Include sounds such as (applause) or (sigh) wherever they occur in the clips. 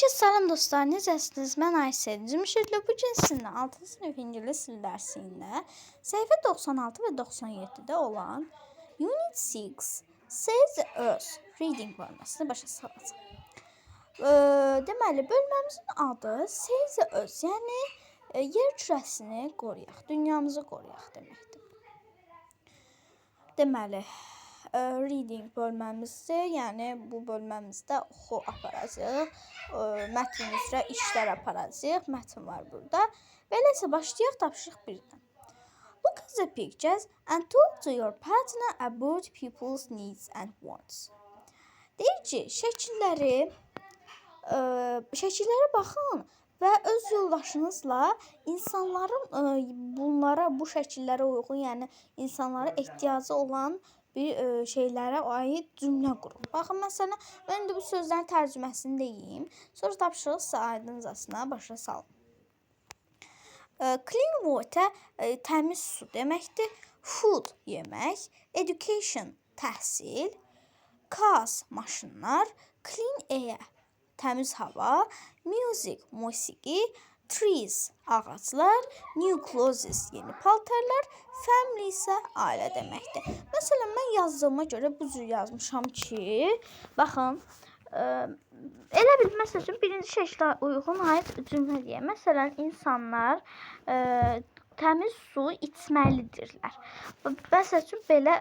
Herkese selam dostlar. Necəsiniz? Mən Aysel. Cümüşürlü bu sizinlə 6 sınıf ingilis dil dərsində səhifə 96 və 97-də olan Unit 6 Says the Earth reading bölməsini başa salacağım. Ee, deməli, bölməmizin adı Says the Earth, yəni e, yer kürəsini qoruyaq, dünyamızı qoruyaq deməkdir. Deməli, e, reading bölməmizdə, yəni bu bölməmizdə oxu aparacağıq, e, mətn üzrə işlər aparacağıq, mətn var burada. Və elə isə başlayaq tapşırıq 1-dən. Look at the pictures and talk to your partner about people's needs and wants. Deyir ki, şəkilləri ə, şəkillərə baxın və öz yoldaşınızla insanların ə, bunlara, bu şəkillərə uyğun, yəni insanlara ehtiyacı olan bir ə, şeylərə aid cümlə qurun. Baxın, məsələn, mən indi bu sözlərin tərcüməsini deyim. Sonra tapşırıq sizə aydıncasına başa salın. Ə, Clean water ə, təmiz su deməkdir. Food yemək, education təhsil, cars maşınlar, clean air təmiz hava, music musiqi, trees ağaclar, new clothes yeni paltarlar, family isə ailə deməkdir. Məsələn, mən yazdığıma görə bu cür yazmışam ki, baxın, ə, elə bil məsəl üçün birinci şəklə uyğun aid cümlə deyə. Məsələn, insanlar ə, təmiz su içməlidirlər. Məsəl üçün belə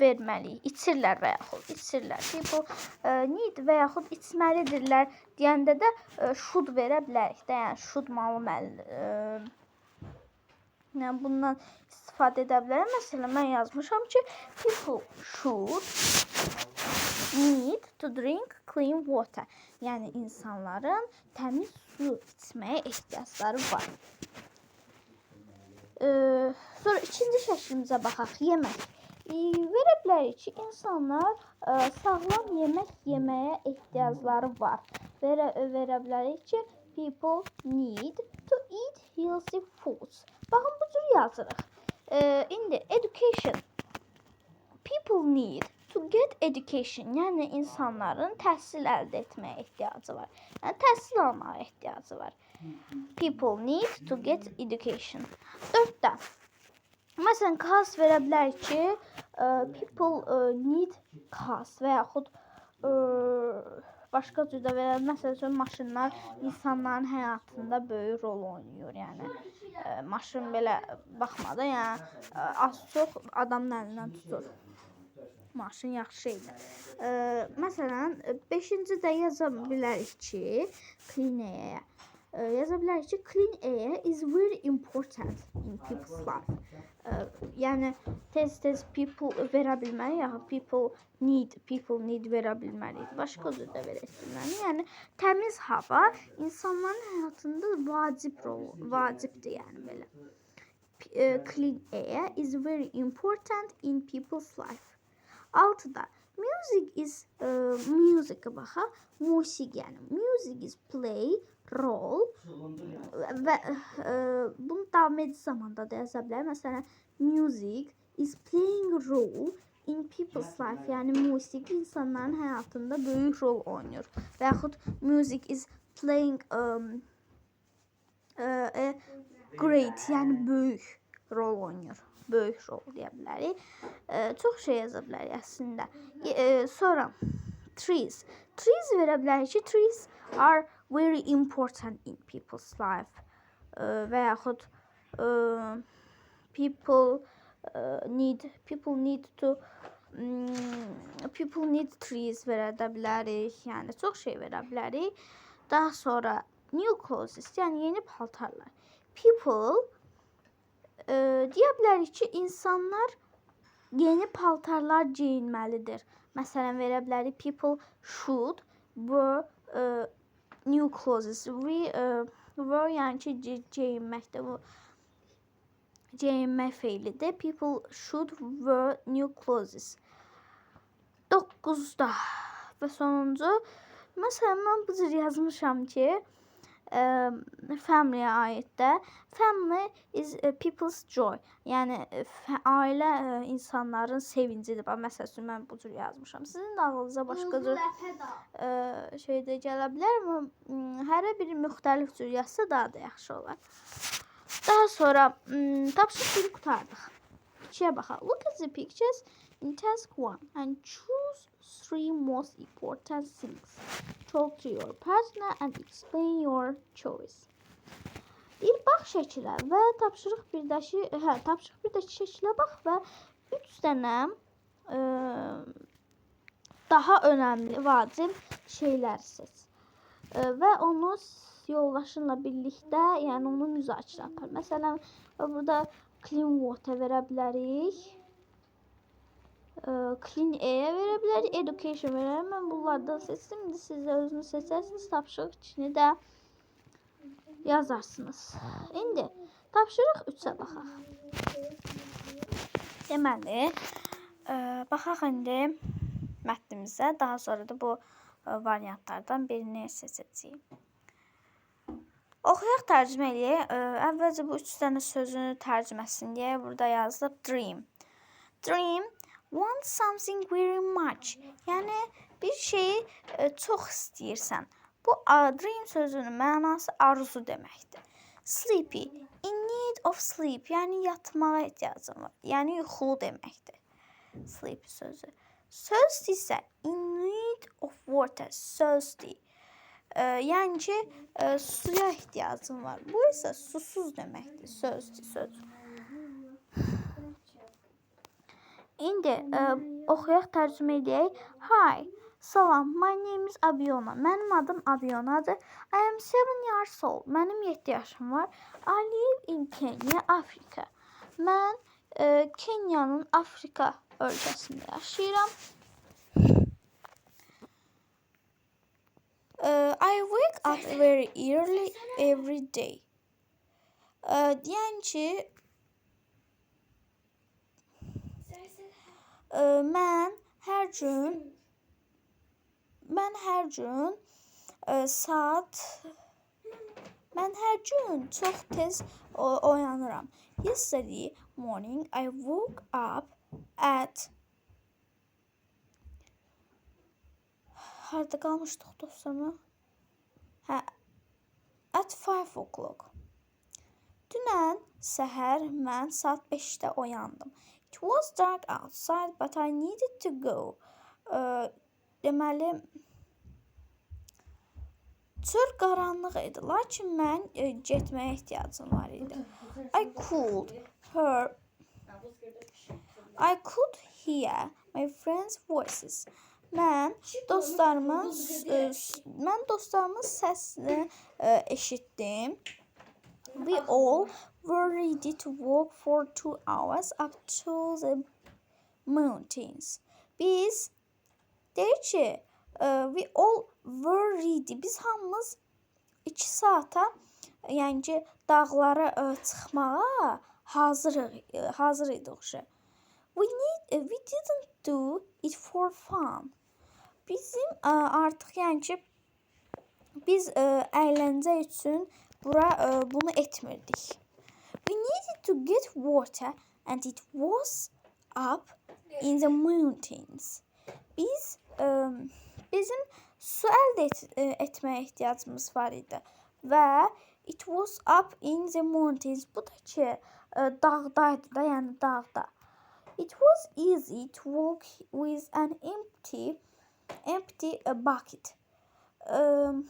verməliyik. İçirlər və yaxud içirlər. People ə, need və yaxud içməlidirlər deyəndə də ə, should verə bilərik də. Yəni should məluməli ə, yəni bundan istifadə edə bilərəm. Məsələn, mən yazmışam ki, people should need to drink clean water. Yəni insanların təmiz su içməyə ehtiyacları var. Ee, sonra ikinci şəklimizə baxaq. Yemək. Ee, verə bilərik ki, insanlar ə, sağlam yemək yeməyə ehtiyacları var. Verə verə bilərik ki, people need to eat healthy foods. Baxın bu cür yazırıq. Ee, indi education. People need to get education. Yəni insanların təhsil əldə etməyə ehtiyacı var. Yəni təhsil almağa ehtiyacı var. People need to get education. 4-də. Məsələn, cars verə bilərik ki, ə, people ə, need cars və yaxud ə, başqa cür də verə məsəl üçün maşınlar insanların həyatında böyük rol oynayır. Yəni ə, maşın belə baxmada, yəni ə, az çox adamın əlindən tutur. Maşın yaxşı şeydir. Ə, məsələn, 5-ci də yaza bilərik ki, klinikaya e, yaza bilərik ki, clean air is very important in people's life. E, yəni tez-tez people verə bilməli, ya people need, people need verə bilməliyik. Başqa cür də verə bilməli. Yəni təmiz hava insanların həyatında vacib rol, vacibdir yəni belə. E, clean air is very important in people's life. Altıda music is e, music'a baxa. Musiq yəni music is play rol və e, bunu davam edici zamanda da yaza bilərəm. Məsələn, music is playing role in people's life. Yəni musiqi insanların həyatında böyük rol oynayır. Və yaxud music is playing um, uh, a great, yəni böyük rol oynayır. Böyük rol deyə bilərik. E, çox şey yaza bilərik əslində. E, sonra trees. Trees verə bilərik ki, trees are very important in people's life. E, və yaxud e, people e, need people need to mm, people need trees bilərik. Yəni çox şey verə bilərik. Daha sonra new clothes, yəni yeni paltarlar. People e, deyə ki, insanlar yeni paltarlar geyinməlidir. Məsələn, verə bilərik people should wear e, new clothes. We e, yəni ki, ge- geyinməkdə bu geyinmək feilidir. People should wear new clothes. 9-da və sonuncu məsələn mən bu yazmışam ki, um, family'yə aiddir. Family is people's joy. Yəni e, ailə e, insanların sevincidir. Bax məsəl üçün mən bu cür yazmışam. Sizin də ağlınıza başqa cür e, şey də gələ bilər, amma mm, hərə biri müxtəlif cür yazsa daha da yaxşı olar. Daha sonra mm, tapşırıq biri qutardıq. İkiyə baxaq. Look at the pictures in task 1 and choose three most important things. Talk to your partner and explain your choice. Bir bax şəkilə və tapşırıq birdəki, hə, tapşırıq birdəki şəkilə bax və 3 dənə ə, daha önəmli, vacib şeylər seç. Ə, və onu yoldaşınla birlikdə, yəni onu müzakirə apar. Məsələn, burada clean water verə bilərik. Ə, clean air verə bilərik, education bilərik. Mən bunlardan seçdim. İndi siz də özünüz seçərsiniz, tapşırıq içini də yazarsınız. İndi tapşırıq 3-ə baxaq. Deməli, ə, baxaq indi mətnimizə. Daha sonra da bu ə, variantlardan birini seçəcəyik. Oxuyaq, tərcümə eləyək. Ə, Əvvəlcə bu 3 dənə sözün tərcüməsini deyək. Burada yazılıb dream. Dream want something very much. Yəni bir şeyi ə, çox istəyirsən. Bu ə, dream sözünün mənası arzu deməkdir. Sleepy in need of sleep, yəni yatmağa ehtiyacım var. Yəni yuxulu deməkdir. Sleep sözü. Thirsty isə in need of water, thirsty. Ə, yəni ki, ə, suya ehtiyacım var. Bu isə susuz deməkdir. Thirsty sözü. İndi ə, oxuyaq, tərcümə edək. Hi, salam. My name is Abiona. Mənim adım Abionadır. I am 7 years old. Mənim 7 yaşım var. I live in Kenya, Afrika. Mən ə, Kenyanın Afrika ölkəsində yaşayıram. Ə, I wake up very early every day. Ə, deyən ki, mən hər gün mən hər gün ə, saat mən hər gün çox tez oyanıram. Yesterday morning I woke up at Harda qalmışdıq dostlarım? Hə, at 5 o'clock. Dünən səhər mən saat 5-də oyandım. It was dark outside but I needed to go. Ə, deməli çöl qaranlıq idi, lakin mən ə, getməyə ehtiyacım var idi. I could hear I could hear my friends' voices. Mən dostlarımın s- mən dostlarımın səsini ə, eşitdim. We all were ready to walk for two hours up to the mountains. Biz deyir ki, ə, we all were ready. Biz hamımız 2 saata, yəni ki, dağlara ə, çıxmağa hazırıq, ə, hazır idik. We need we didn't do it for fun. Bizim ə, artıq yəni ki biz ə, əyləncə üçün bura bunu etmirdik. Needed to get water and it was up in the mountains. Biz ə, bizim su əldə et, ə, etməyə ehtiyacımız var idi və it was up in the mountains. Bu da ki ə, dağdaydı da, yəni dağda. It was easy to walk with an empty empty bucket. Um,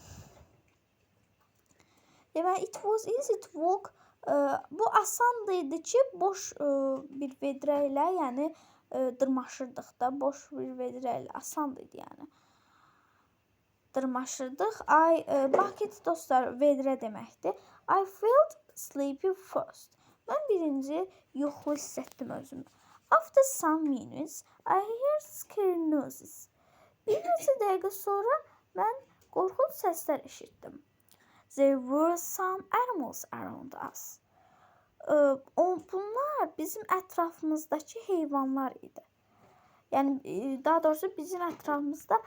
deməli, it was easy to walk. Uh, bu asan idi ki, boş uh, bir vedrə ilə, yəni uh, dırmaşırdıq da, boş bir vedrə ilə asan idi, yəni. Dırmaşırdıq. I uh, bucket dostlar vedrə deməkdir. I felt sleepy first. Mən birinci yuxulu hiss özümü. After some minutes, I heard scary noises. Bir neçə dəqiqə sonra mən qorxunc səslər eşitdim. There were some animals around us. Ee, bunlar bizim ətrafımızdakı heyvanlar idi. Yəni e, daha doğrusu bizim ətrafımızda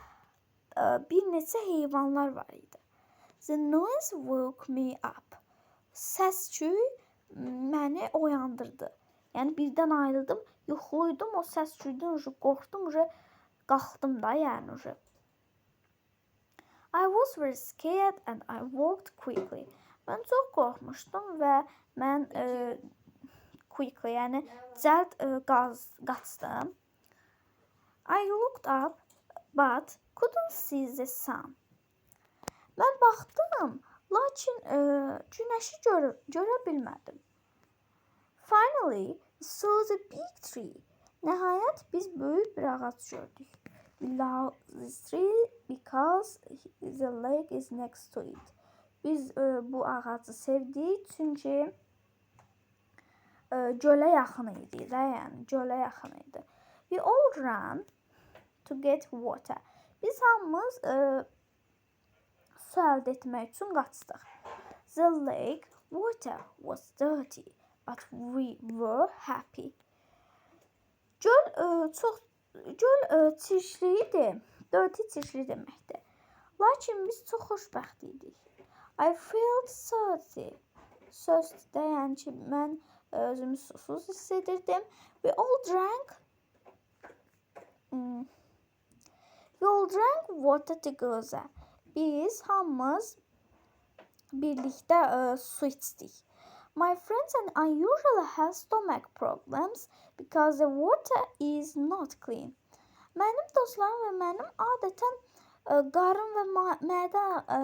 e, bir neçə heyvanlar var idi. The noise woke me up. Səs-küy məni oyandırdı. Yəni birdən ayıldım, yuxuluydum, o səs-küydən qorxdum, uje qalxdım da, yəni uje. I was very scared and I walked quickly. Mən çox qorxmuşdum və mən e, quickly, yəni cəld e, qaz qaçdım. I looked up but couldn't see the sun. Mən baxdım, lakin e, günəşi görə, görə bilmədim. Finally, saw the big tree. Nəhayət biz böyük bir ağac gördük. Love this tree because the lake is next to it. Biz e, bu ağacı sevdik çünki e, gölə yaxın idi də, yəni gölə idi. We all ran to get water. Biz hamımız e, su əldə etmək üçün qaçdıq. The lake water was dirty, but we were happy. Göl e, çox göl e, çirkli idi. Dirty çirkli deməkdir. Lakin biz çox xoşbəxt idik. I felt thirsty. Thirsty yəni ki, mən e, özümü susuz hiss edirdim. We all drank hmm, We all drank water together. Biz hamımız birlikte e, su içtik. My friends and I usually have stomach problems because the water is not clean. Mənim dostlarım və mənim adətən e, qarın və mədə e,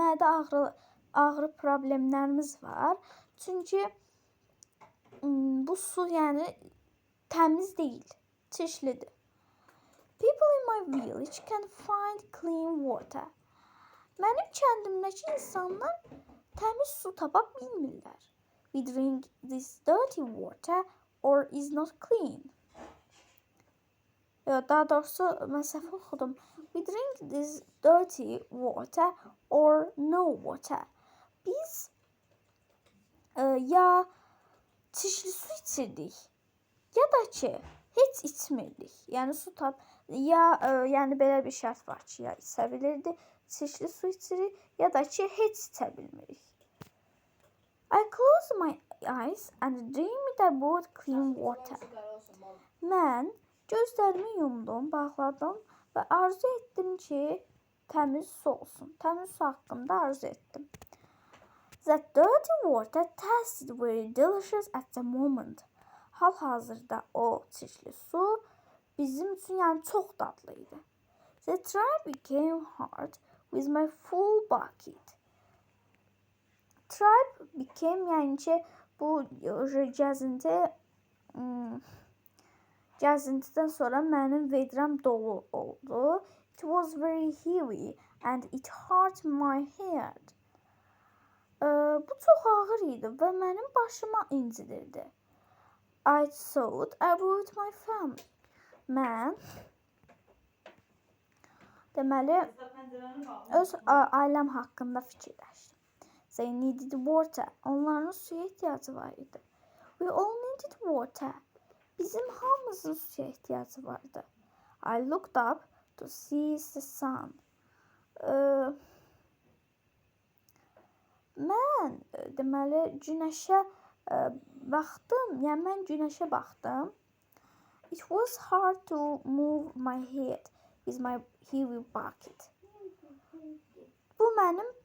mədə ağrı ağrı problemlərimiz var. Çünki m, bu su yəni təmiz deyil, çirklidir. People in my village can find clean water. Mənim kəndimdəki insanlar təmiz su tapa bilmirlər. We drink this dirty water or is not clean. Ya daha doğrusu mən səhv oxudum. We drink this dirty water or no water. Biz e, ya çirkli su içirdik ya da ki heç içmirdik. Yəni su tap ya e, yəni belə bir şərt var ki, ya içə bilirdi, çirkli su içirik ya da ki heç içə. I close my eyes and dreamed about clean water. Mən gözlərimi yumdum, bağladım və arzu etdim ki, təmiz su olsun. Təmiz su haqqında arzu etdim. That dirty water tasted very delicious at the moment. Hal-hazırda o çirkli su bizim üçün yəni çox dadlı idi. The try became hard with my full bucket. Tribe became yəni ki bu gəzinti hmm, gəzintidən sonra mənim vedrəm dolu oldu. It was very heavy and it hurt my head. Ee, bu çox ağır idi və mənim başıma incidirdi. I thought about my family. Mən deməli öz ailəm haqqında fikirləşdim. They needed water. Onların suya ehtiyacı var idi. We all needed water. Bizim hamımızın suya ehtiyacı vardı. I looked up to see the sun. Ee, mən e, deməli günəşə e, baxdım. Yəni mən günəşə baxdım. It was hard to move my head with my heavy bucket. Bu mənim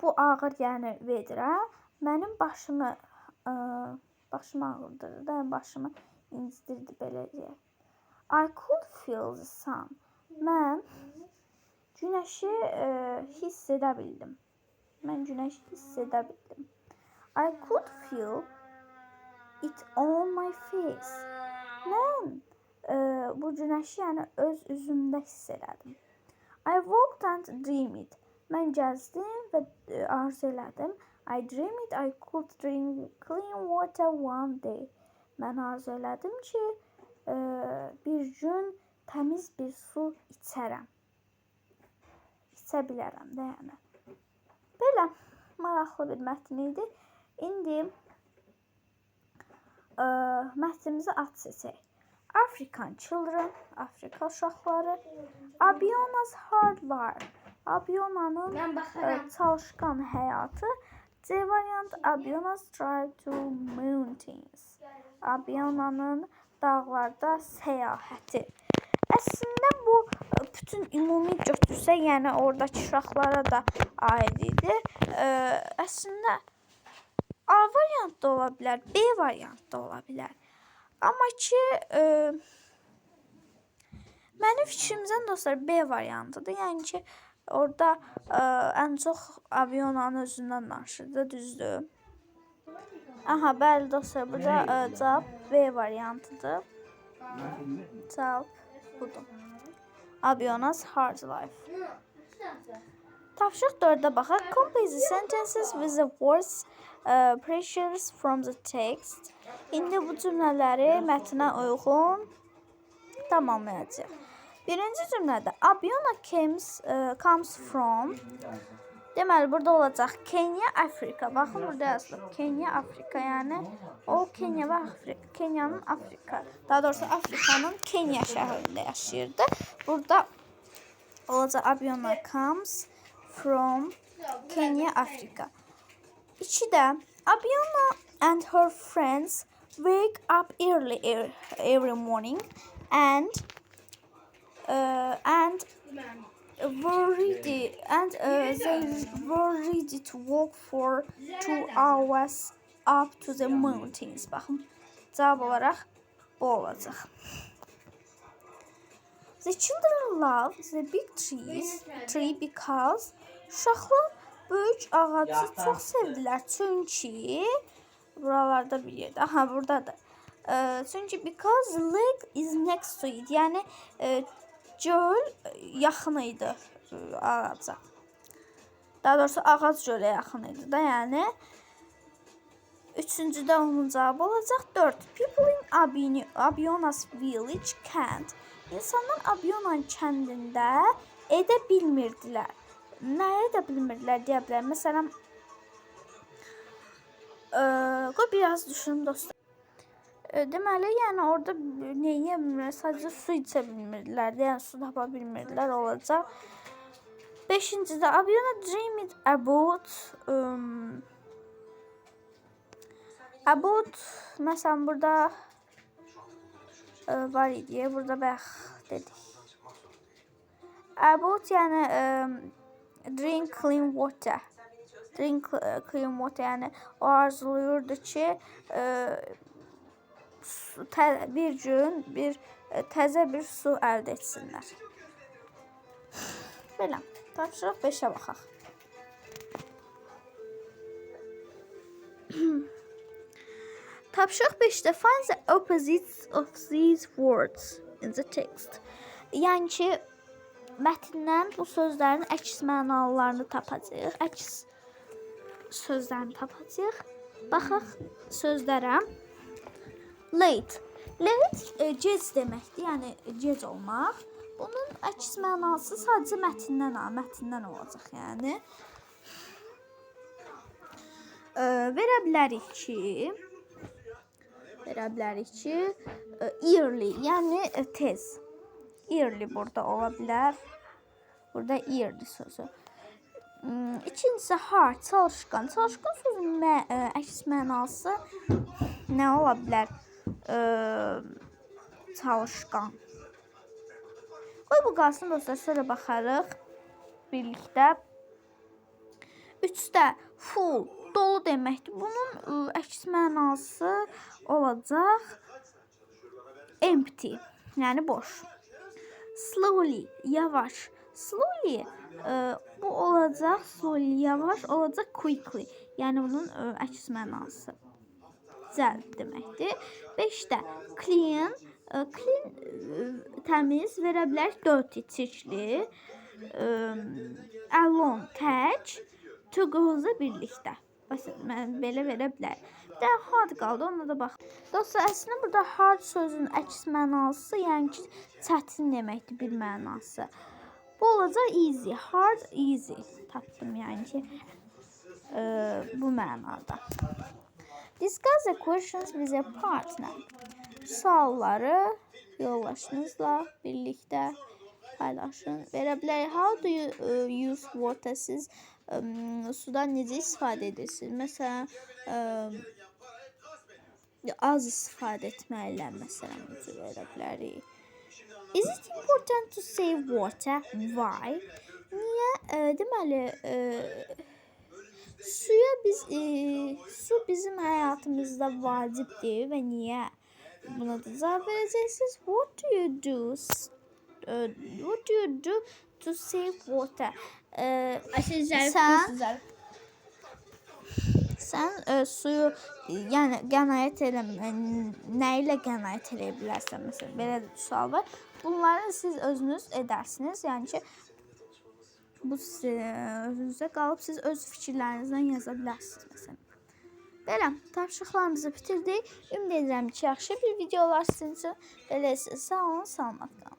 bu ağır yəni vedrə mənim başımı ə, başımı ağrıdırdı, yəni başımı incidirdi belə deyək. I could feel the sun. Mən günəşi ə, hiss edə bildim. Mən günəşi hiss edə bildim. I could feel it on my face. Mən ə, bu günəşi yəni öz üzümdə hiss elədim. I walked and dreamed. Mən gəzdim və ə, arzu elədim. I dreamed I could drink clean water one day. Mən arzu elədim ki, ə, bir gün təmiz bir su içərəm. İçə bilərəm də yəni. Belə maraqlı bir mətn idi. İndi ə, mətnimizi aç seçək. African children, Afrika uşaqları. Abiona's hard war. Abiona'nın e, çalışkan həyatı. C variant Abiona's drive to mountains. Abiona'nın dağlarda səyahəti. Əslində bu e, bütün ümumi götürsə, yəni oradakı uşaqlara da aid idi. E, Əslində A variant da ola bilər, B variant da ola bilər. Amma ki, e, mənim fikrimcə dostlar B variantıdır. Yəni ki, orada e, ən çox Avionanın özündən danışırdı, düzdür? Aha, bəli dostlar, burada e, cavab B variantıdır. Cavab budur. Aviona's Hard Life. Tapşırıq 4-də baxaq. Complete sentences with the words uh, pressures from the text. İndi bu cümlələri mətnə uyğun tamamlayacağıq. Birinci cümlədə Abiona comes, uh, comes from Deməli burada olacaq Kenya, Afrika. Baxın burada yazılıb. Kenya, Afrika. Yəni o Kenya və Afrika. Kenyanın Afrika. Daha doğrusu Afrikanın Kenya şəhərində yaşayırdı. Burada olacaq Abiona comes from Kenya, Afrika. İkidə Abiona and her friends wake up early e- every morning and and were ready and uh, they were ready to walk for two hours up to the mountains. Baxın, cavab olaraq bu olacaq. The children love the big trees, tree because uşaqlar böyük ağacı çox sevdilər. Çünki buralarda bir yerdə. Aha, buradadır. Ee, çünki because lake is next to it. Yəni göl yaxın idi e, ağaca. Daha doğrusu ağac gölə yaxın idi da, yəni Üçüncüdə onun cavabı olacaq 4. People in Abini, Abionas village can't. İnsanlar Abionan kəndində edə bilmirdilər. Nə edə bilmirdilər deyə bilər. Məsələn, ə, qoy biraz düşünüm dostlar. E, deməli, yəni orada edə bilmirlər, sadəcə su içə bilmirdilər, yəni su tapa bilmirdilər olacaq. 5-cidə Abiona dreamed about um, about məsələn burada e, var idi, burada bax dedik. About yəni e, drink clean water. Drink e, clean water yəni o arzulayırdı ki, e, su- tə- bir gün bir e, təzə bir su əldə etsinlər. Belə. Tapşırıq 5-ə baxaq. (clears throat) Tapşırıq 5-də find the opposites of these words in the text. Yəni ki, mətndən bu sözlərin əks mənalarını tapacağıq. Əks sözlərini tapacağıq. Baxaq sözlərə. Late. Late e, gec deməkdir, yəni gec olmaq. Bunun əks mənası sadəcə mətndən, mətndən olacaq, yəni. E, verə bilərik ki, verə bilərik ki, e, early, yəni e, tez. Early burada ola bilər. Burada early sözü. Hmm, İkincisi hard, çalışqan. Çalışqan sözünün mə, ə, əks mənası nə ola bilər? Çalışqan. Qoy bu qalsın dostlar, sonra baxarıq birlikdə. 3-də full, dolu deməkdir. Bunun ə, əks mənası olacaq empty, yəni boş. Slowly, yavaş. Slowly ə, bu olacaq slowly, yavaş olacaq quickly. Yəni bunun ə, əks mənası cəld deməkdir. 5-də clean, ə, clean ə, təmiz verə bilər dirty, çirkli. Ə, alone, tək, together birlikdə. Məsələn, belə verə bilər. Bir də hard qaldı, ona da bax. Dostlar, əslində burada hard sözünün əks mənası, yəni ki, çətin deməkdir bir mənası. Bu olacaq easy, hard, easy. Tapdım yəni ki, ə, bu mənada. Discuss the questions with a partner. Sualları yoldaşınızla birlikdə paylaşın. Verə. How do you uh, use water? Siz um, sudan necə istifadə edirsiniz? Məsələn, um, az istifadə etməklə məsələn cür verə bilərik. Is it important to save water? Why? Niyə? E, deməli, e, suya biz e, su bizim həyatımızda vacibdir və niyə? Buna da cavab verəcəksiniz. What do you do? E, what do you do to save water? E, bu zərif. Sən ə, suyu e, yəni qənaət eləmə, nə ilə qənaət eləyə bilərsən? Məsələn, belə sual var. Bunları siz özünüz edərsiniz. Yəni ki, bu sizin özünüzə qalıb siz öz fikirlərinizdən yaza bilərsiniz məsələn. Belə, tapşırıqlarımızı bitirdik. Ümid edirəm ki, yaxşı bir video olar sizin üçün. Belə sağ olun, salamat qalın.